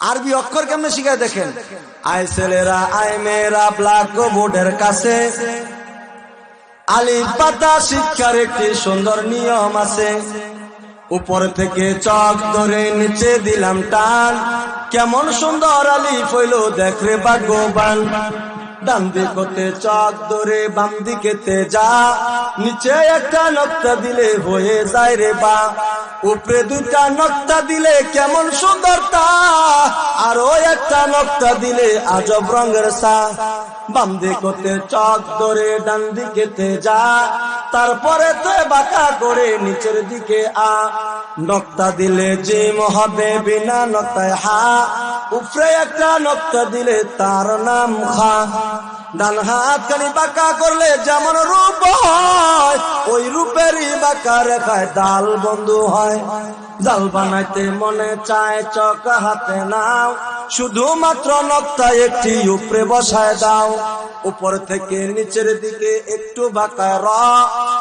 আরবি অক্ষর কেমনে শিখায় দেখেন? আয় ছেলেরা, আয় মেয়েরা, ব্ল্যাক বোর্ডের কাছে। আলিফ পাতা শিক্ষার একটি সুন্দর নিয়ম আছে। উপর থেকে চক ধরে নিচে দিলাম টান। কেমন সুন্দর আলিফ হইল দেখরে ভাগ্যবান। ডান দিকতে চক ধরে বাম দিকেতে যা। নিচে একটা নক্তা দিলে হয়ে যায় রে বা। উপরে দুটা নক্তা দিলে কেমন সুন্দর তা। আর একটা নকটা দিলে আজব রঙের সা। বাম দিকতে চক ধরে ডান দিকেতে যা। তারপরে তো বাঁকা করে নিচের দিকে আ। নক্তা দিলে যে হবে বিনা নক্তায় হা। উপরে একটা নক্তা দিলে তার নাম খা। ডান হাত খানি বাঁকা করলে যেমন রূপ হয়, ওই রূপেরই বাঁকা রেখায় ডাল বন্ধু হয়। ডাল বানাইতে মনে চায় চক হাতে নাও। শুধুমাত্র নক্তা একটি উপরে বসায় দাও। উপর থেকে নিচের দিকে একটু বাঁকা র।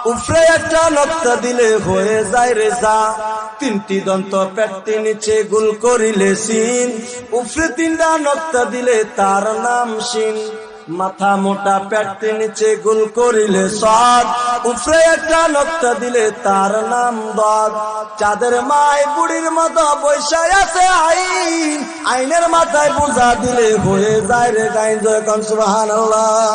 উপরে একটা নক্তা দিলে হয়ে যায় রে যা তিনটি দন্ত পেটটি নিচে গুল করিলে সিন। উপরে তিনটা নক্তা দিলে তার নাম সিন মাথা মোটা পেটটি নিচে গুল করিলে সদ। উপরে একটা নক্তা দিলে তার নাম দদ। চাঁদের মাই বুড়ির মতো বৈশায় আছে আইন। আইনের মাথায় বোঝা দিলে হয়ে যায় রে গাইন জয় কন সুবহানাল্লাহ